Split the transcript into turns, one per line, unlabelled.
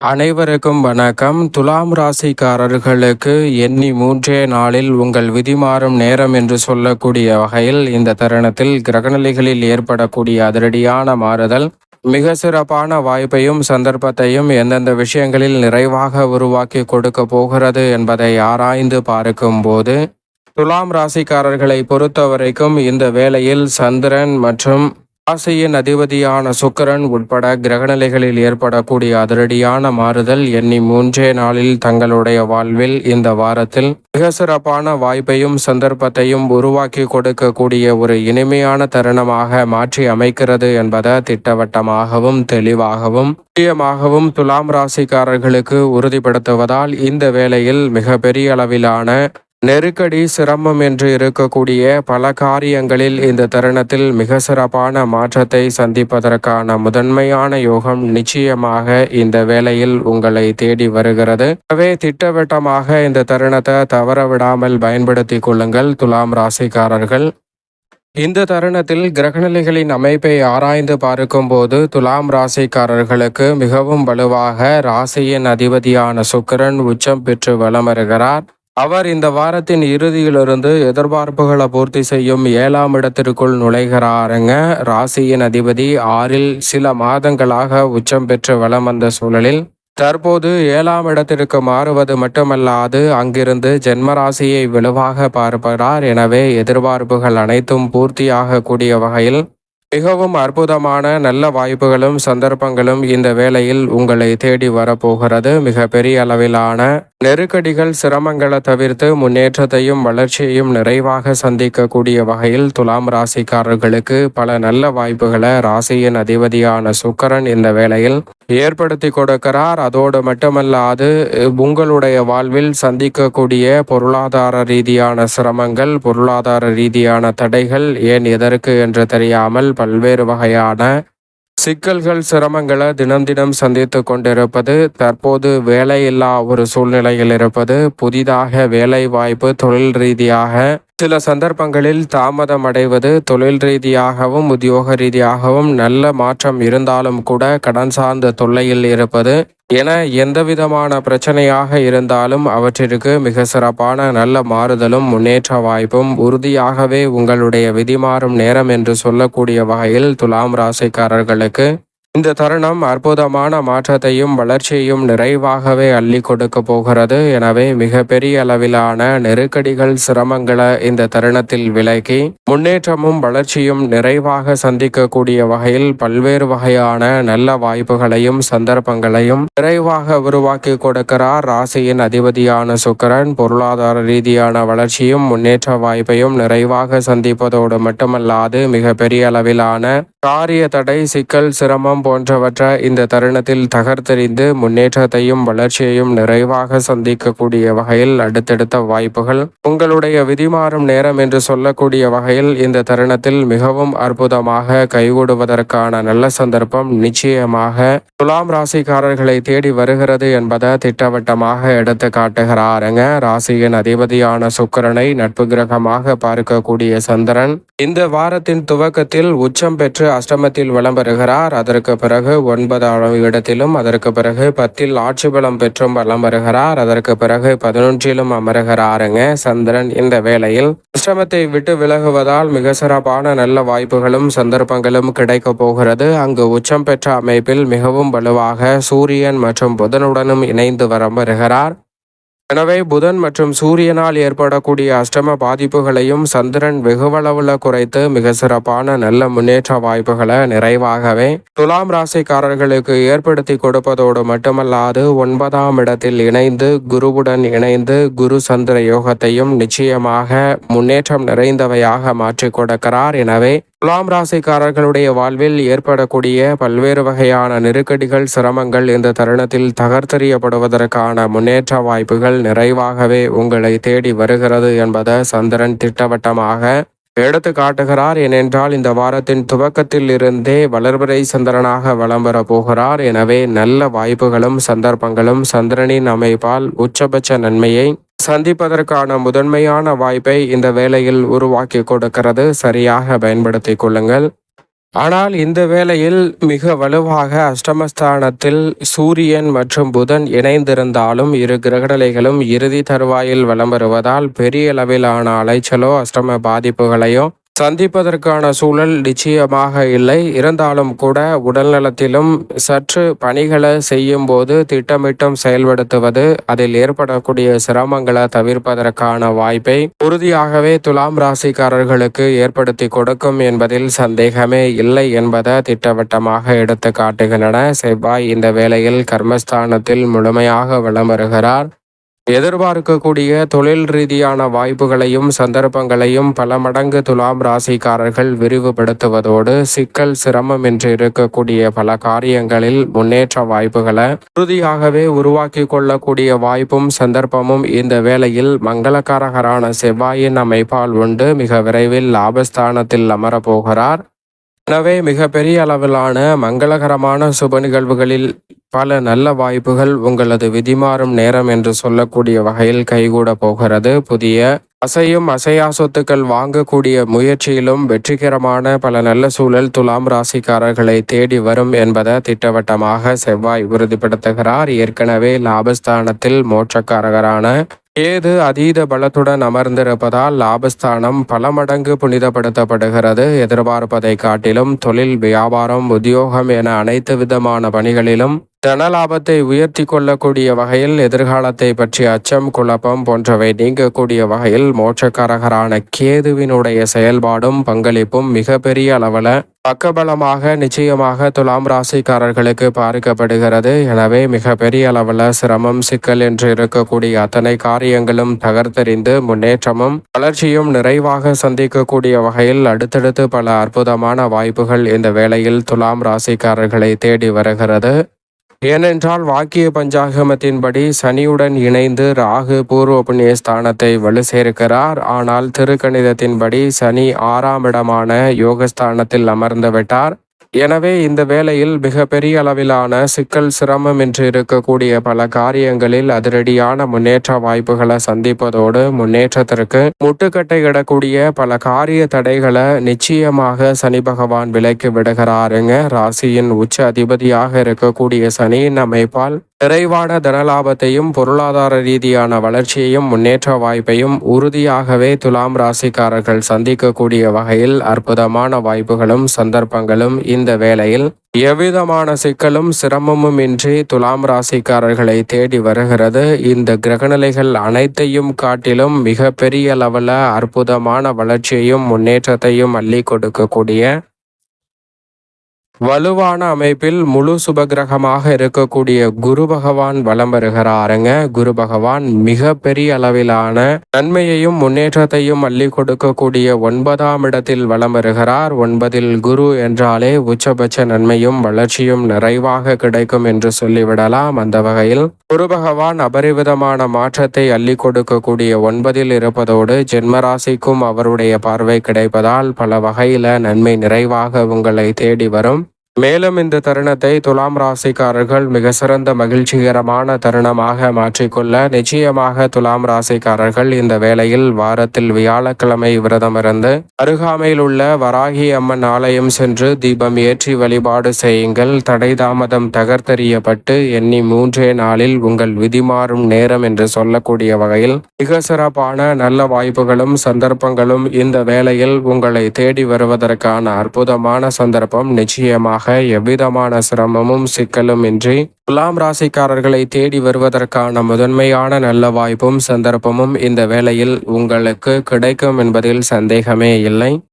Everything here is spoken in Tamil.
அனைவருக்கும் வணக்கம். துலாம் ராசிக்காரர்களுக்கு எண்ணி மூன்றே நாளில் உங்கள் விதிமாறும் நேரம் என்று சொல்லக்கூடிய வகையில் இந்த தருணத்தில் கிரகநிலைகளில் ஏற்படக்கூடிய அதிரடியான மாறுதல் மிக சிறப்பான வாய்ப்பையும் சந்தர்ப்பத்தையும் எந்தெந்த விஷயங்களில் நிறைவாக உருவாக்கி கொடுக்க போகிறது என்பதை ஆராய்ந்து பார்க்கும் போது துலாம் ராசிக்காரர்களை பொறுத்தவரைக்கும் இந்த வேளையில் சந்திரன் மற்றும் ராசியின் அதிபதியான சுக்கரன் உட்பட கிரகநிலைகளில் ஏற்படக்கூடிய அதிரடியான மாறுதல் எண்ணி மூன்றே நாளில் தங்களுடைய வாழ்வில் இந்த வாரத்தில் மிக சிறப்பான வாய்ப்பையும் சந்தர்ப்பத்தையும் உருவாக்கி கொடுக்கக்கூடிய ஒரு இனிமையான தருணமாக மாற்றி அமைக்கிறது என்பதை திட்டவட்டமாகவும் தெளிவாகவும் முக்கியமாகவும் துலாம் ராசிக்காரர்களுக்கு உறுதிப்படுத்துவதால் இந்த வேளையில் மிக பெரிய அளவிலான நெருக்கடி சிரமம் என்று இருக்கக்கூடிய பல காரியங்களில் இந்த தருணத்தில் மிக சிறப்பான மாற்றத்தை சந்திப்பதற்கான முதன்மையான யோகம் நிச்சயமாக இந்த வேளையில் உங்களை தேடி வருகிறது. எனவே திட்டவட்டமாக இந்த தருணத்தை தவற விடாமல் பயன்படுத்திக் கொள்ளுங்கள் துலாம் ராசிக்காரர்கள். இந்த தருணத்தில் கிரகநிலைகளின் அமைப்பை ஆராய்ந்து பார்க்கும்போது துலாம் ராசிக்காரர்களுக்கு மிகவும் வலுவாக ராசியின் அதிபதியான சுக்கிரன் உச்சம் பெற்று வலம் வருகிறார். அவர் இந்த வாரத்தின் இறுதியிலிருந்து எதிர்பார்ப்புகளை பூர்த்தி செய்யும் ஏழாம் இடத்திற்குள் நுழைகிறாருங்க. ராசியின் அதிபதி ஆறில் சில மாதங்களாக உச்சம் பெற்று வலம் வந்த சூழலில் தற்போது ஏழாம் இடத்திற்கு மாறுவது மட்டுமல்லாது அங்கிருந்து ஜென்மராசியை வலுவாக பார்க்கிறார் எனவே எதிர்பார்ப்புகள் அனைத்தும் பூர்த்தியாகக்கூடிய வகையில் மிகவும் அற்புதமான நல்ல வாய்ப்புகளும் சந்தர்ப்பங்களும் இந்த வேளையில் உங்களை தேடி வரப்போகிறது. மிக பெரிய அளவிலான நெருக்கடிகள் சிரமங்களை தவிர்த்து முன்னேற்றத்தையும் வளர்ச்சியையும் நிறைவாக சந்திக்கக்கூடிய வகையில் துலாம் ராசிக்காரர்களுக்கு பல நல்ல வாய்ப்புகளை ராசியின் அதிபதியான சுக்கரன் இந்த வேளையில் ஏற்படுத்தி கொடுக்கிறார். அதோடு மட்டுமல்லாது உங்களுடைய வாழ்வில் சந்திக்கக்கூடிய பொருளாதார ரீதியான சிரமங்கள் பொருளாதார ரீதியான தடைகள் ஏன் எதற்கு என்று தெரியாமல் பல்வேறு வகையான சிக்கல்கள் சிரமங்களை தினம் தினம் சந்தித்து கொண்டிருப்பது தற்போது வேலையில்லா ஒரு சூழ்நிலையில் இருப்பது புதிதாக வேலை வாய்ப்பு தொழில் ரீதியாக சில சந்தர்ப்பங்களில் தாமதம் அடைவது தொழில் ரீதியாகவும் உத்தியோக ரீதியாகவும் நல்ல மாற்றம் இருந்தாலும் கூட கடன் சார்ந்த தொல்லையில் இருப்பது. என எந்தவிதமான பிரச்சனையாக இருந்தாலும் அவற்றிற்கு மிக சிறப்பான நல்ல மாறுதலும் முன்னேற்ற வாய்ப்பும் உறுதியாகவே உங்களுடைய விதிமாறும் நேரம் என்று சொல்லக்கூடிய வகையில் துலாம் ராசிக்காரர்களுக்கு இந்த தருணம் அற்புதமான மாற்றத்தையும் வளர்ச்சியையும் நிறைவாகவே அள்ளி கொடுக்க போகிறது. எனவே மிக பெரிய அளவிலான நெருக்கடிகள் சிரமங்களை இந்த தருணத்தில் விலக்கி முன்னேற்றமும் வளர்ச்சியும் நிறைவாக சந்திக்கக்கூடிய வகையில் பல்வேறு வகையான நல்ல வாய்ப்புகளையும் சந்தர்ப்பங்களையும் நிறைவாக உருவாக்கி கொடுக்கிறார். ராசியின் அதிபதியான சுக்கரன் பொருளாதார ரீதியான வளர்ச்சியும் முன்னேற்ற வாய்ப்பையும் நிறைவாக சந்திப்பதோடு மட்டுமல்லாது மிக பெரிய அளவிலான காரிய தடை சிக்கல் சிரமம் போன்றவற்றை இந்த தருணத்தில் தகர்த்தெறிந்து முன்னேற்றத்தையும் வளர்ச்சியையும் நிறைவாக சந்திக்கக்கூடிய வகையில் அடுத்தடுத்த வாய்ப்புகள். உங்களுடைய விதிமாறும் நேரம் என்று சொல்லக்கூடிய வகையில் இந்த தருணத்தில் மிகவும் அற்புதமாக கைகூடுவதற்கான நல்ல சந்தர்ப்பம் நிச்சயமாக துலாம் ராசிக்காரர்களை தேடி வருகிறது என்பதை திட்டவட்டமாக எடுத்து காட்டுகிறாருங்க. ராசியின் அதிபதியான சுக்கரனை நட்பு கிரகமாக பார்க்கக்கூடிய சந்திரன். இந்த வாரத்தின் துவக்கத்தில் உச்சம் பெற்று அஷ்டமத்தில் வலம் பெறுகிறார் அதற்கு பிறகு ஒன்பதாம் இடத்திலும் அதற்கு பிறகு பத்தில் ஆட்சி பலம் பெற்றும் வலம் வருகிறார். அதற்கு பிறகு பதினொன்றிலும் அமருகிறாருங்க சந்திரன் இந்த வேளையில். அஷ்டமத்தை விட்டு விலகுவதால் மிக சிறப்பான நல்ல வாய்ப்புகளும் சந்தர்ப்பங்களும் கிடைக்க போகிறது. அங்கு உச்சம் பெற்ற அமைப்பில் மிகவும் வலுவாக சூரியன் மற்றும் புதனுடனும் இணைந்து வரம் வருகிறார். எனவே புதன் மற்றும் சூரியனால் ஏற்படக்கூடிய அஷ்டம பாதிப்புகளையும் சந்திரன் வெகுவளவுல குறைத்து மிக சிறப்பான நல்ல முன்னேற்ற வாய்ப்புகளை நிறைவாகவே துலாம் ராசிக்காரர்களுக்கு ஏற்படுத்தி கொடுப்பதோடு மட்டுமல்லாது ஒன்பதாம் இடத்தில் இணைந்து குருவுடன் இணைந்து குரு சந்திர யோகத்தையும் நிச்சயமாக முன்னேற்றம் நிறைந்தவையாக மாற்றி கொடுக்கிறார். எனவே துலாம் ராசிக்காரர்களுடைய வாழ்வில் ஏற்படக்கூடிய பல்வேறு வகையான நெருக்கடிகள் சிரமங்கள் இந்த தருணத்தில் தகர்த்தெறியப்படுவதற்கான முன்னேற்ற வாய்ப்புகள் நிறைவாகவே உங்களை தேடி வருகிறது என்பதை சந்திரன் திட்டவட்டமாக எடுத்து காட்டுகிறார். ஏனென்றால் இந்த வாரத்தின் துவக்கத்தில் இருந்தே வளர்பிறை சந்திரனாக வலம் வர போகிறார். எனவே நல்ல வாய்ப்புகளும் சந்தர்ப்பங்களும் சந்திரனின் அமைப்பால் உச்சபட்ச நன்மையை சந்திப்பதற்கான முதன்மையான வாய்ப்பை இந்த வேலையில் உருவாக்கி கொடுக்கிறது. சரியாக பயன்படுத்தி கொள்ளுங்கள். ஆனால் இந்த வேளையில் மிக வலுவாக அஷ்டமஸ்தானத்தில் சூரியன் மற்றும் புதன் இணைந்திருந்தாலும் இரு கிரகநிலைகளும் இறுதி தருவாயில் வலம் வருவதால் பெரிய அளவிலான அலைச்சலோ அஷ்டம பாதிப்புகளையோ சந்திப்பதற்கான சூழல் நிச்சயமாக இல்லை. இருந்தாலும் கூட உடல்நலத்திலும் சற்று பணிகளை செய்யும் போது திட்டமிட்டும் செயல்படுத்துவது அதில் ஏற்படக்கூடிய சிரமங்களை தவிர்ப்பதற்கான வாய்ப்பை உறுதியாகவே துலாம் ராசிக்காரர்களுக்கு ஏற்படுத்தி கொடுக்கும் என்பதில் சந்தேகமே இல்லை என்பதை திட்டவட்டமாக எடுத்து காட்டுகின்றன செவ்வாய் இந்த வேளையில் கர்மஸ்தானத்தில் முழுமையாக வலம் வருகிறார். எதிர்பார்க்கக்கூடிய தொழில் ரீதியான வாய்ப்புகளையும் சந்தர்ப்பங்களையும் பல மடங்கு துலாம் ராசிக்காரர்கள் விரிவுபடுத்துவதோடு சிக்கல் சிரமம் என்று இருக்கக்கூடிய பல காரியங்களில் முன்னேற்ற வாய்ப்புகளை உறுதியாகவே உருவாக்கி கொள்ளக்கூடிய வாய்ப்பும் சந்தர்ப்பமும் இந்த வேளையில் மங்களகாரகரான செவ்வாயின் அமைப்பால் உண்டு. மிக விரைவில் லாபஸ்தானத்தில் அமரப்போகிறார் எனவே மிகப்பெரிய அளவிலான மங்களகரமான சுப நிகழ்வுகளில் பல நல்ல வாய்ப்புகள் உங்களது விதிமாறும் நேரம் என்று சொல்லக்கூடிய வகையில் கைகூட போகிறது. புதிய அசையும் அசையா சொத்துக்கள் வாங்கக்கூடிய முயற்சியிலும் வெற்றிகரமான பல நல்ல சூழல் துலாம் ராசிக்காரர்களை தேடி வரும் என்பதை திட்டவட்டமாக செவ்வாய் உறுதிப்படுத்துகிறார். ஏற்கனவே லாபஸ்தானத்தில் மோட்சக்காரகரான ஏது அதீத பலத்துடன் அமர்ந்திருப்பதால் லாபஸ்தானம் பல மடங்கு புனிதப்படுத்தப்படுகிறது. எதிர்பார்ப்பதை காட்டிலும் தொழில் வியாபாரம் உத்தியோகம் என அனைத்து விதமான பணிகளிலும் தனலாபத்தை உயர்த்தி கொள்ளக்கூடிய வகையில் எதிர்காலத்தை பற்றிய அச்சம் குழப்பம் போன்றவை நீங்கக்கூடிய வகையில் மோட்சக்காரகரான கேதுவினுடைய செயல்பாடும் பங்களிப்பும் மிகப்பெரிய அளவில் பக்கபலமாக நிச்சயமாக துலாம் ராசிக்காரர்களுக்கு பார்க்கப்படுகிறது எனவே மிக பெரிய அளவில் சிரமம் சிக்கல் என்று இருக்கக்கூடிய அத்தனை காரியங்களும் தகர்த்தெறிந்து முன்னேற்றமும் வளர்ச்சியும் நிறைவாக சந்திக்கக்கூடிய வகையில் அடுத்தடுத்து பல அற்புதமான வாய்ப்புகள் இந்த வேளையில் துலாம் ராசிக்காரர்களை தேடி வருகிறது. ஏனென்றால் வாக்கிய பஞ்சாகமத்தின்படி சனியுடன் இணைந்து ராகு பூர்வ புண்ணிய ஸ்தானத்தை வலு சேர்க்கிறார் ஆனால் திருக்கணிதத்தின்படி சனி ஆறாம் இடமான யோகஸ்தானத்தில் அமர்ந்து விட்டார். எனவே இந்த வேளையில் மிகப்பெரிய அளவிலான சிக்கல் சிரமம் என்று இருக்கக்கூடிய பல காரியங்களில் அதிரடியான முன்னேற்ற வாய்ப்புகளை சந்திப்பதோடு முன்னேற்றத்திற்கு முட்டுக்கட்டை இடக்கூடிய பல காரிய தடைகளை நிச்சயமாக சனி பகவான் விலைக்கு விடுகிறாருங்க. ராசியின் உச்ச அதிபதியாக இருக்கக்கூடிய சனியின் அமைப்பால் நிறைவான தனலாபத்தையும் பொருளாதார ரீதியான வளர்ச்சியையும் முன்னேற்ற வாய்ப்பையும் உறுதியாகவே துலாம் ராசிக்காரர்கள் சந்திக்கக்கூடிய வகையில் அற்புதமான வாய்ப்புகளும் சந்தர்ப்பங்களும் இந்த வேளையில் எவ்விதமான சிக்கலும் சிரமமும் இன்றி துலாம் ராசிக்காரர்களை தேடி வருகிறது. இந்த கிரகநிலைகள் அனைத்தையும் காட்டிலும் மிக பெரிய லெவல அற்புதமான வளர்ச்சியையும் முன்னேற்றத்தையும் அள்ளி கொடுக்கக்கூடிய வலுவான அமைப்பில் முழு சுபகிரகமாக இருக்கக்கூடிய குரு பகவான் வலம் வருகிறாருங்க. குரு பகவான் மிக பெரிய அளவிலான நன்மையையும் முன்னேற்றத்தையும் அள்ளி கொடுக்கக்கூடிய ஒன்பதாம் இடத்தில் வலம் வருகிறார். ஒன்பதில் குரு என்றாலே உச்சபட்ச நன்மையும் வளர்ச்சியும் நிறைவாக கிடைக்கும் என்று சொல்லிவிடலாம். அந்த வகையில் குரு பகவான் அபரிவிதமான மாற்றத்தை அள்ளி கொடுக்கக்கூடிய ஒன்பதில் இருப்பதோடு ஜென்மராசிக்கும் அவருடைய பார்வை கிடைப்பதால் பல வகையில நன்மை நிறைவாக உங்களை தேடி வரும். மேலும் இந்த தருணத்தை துலாம் ராசிக்காரர்கள் மிக சிறந்த மகிழ்ச்சிகரமான தருணமாக மாற்றிக்கொள்ள நிச்சயமாக துலாம் ராசிக்காரர்கள் இந்த வேளையில் வாரத்தில் வியாழக்கிழமை விரதமிருந்து அருகாமையில் உள்ள வராகி அம்மன் ஆலயம் சென்று தீபம் ஏற்றி வழிபாடு செய்யுங்கள். தடை தாமதம் தகர்த்தெறியப்பட்டு எண்ணி மூன்றே நாளில் உங்கள் விதி மாறும் நேரம் என்று சொல்லக்கூடிய வகையில் மிக சிறப்பான நல்ல வாய்ப்புகளும் சந்தர்ப்பங்களும் இந்த வேளையில் உங்களை தேடி வருவதற்கான அற்புதமான சந்தர்ப்பம் நிச்சயமாக நிச்சயமாக எவ்விதமான சிரமமும் சிக்கலும் இன்றி துலாம் ராசிக்காரர்களை தேடி வருவதற்கான முதன்மையான நல்ல வாய்ப்பும் சந்தர்ப்பமும் இந்த வேளையில் உங்களுக்கு கிடைக்கும் என்பதில் சந்தேகமே இல்லை.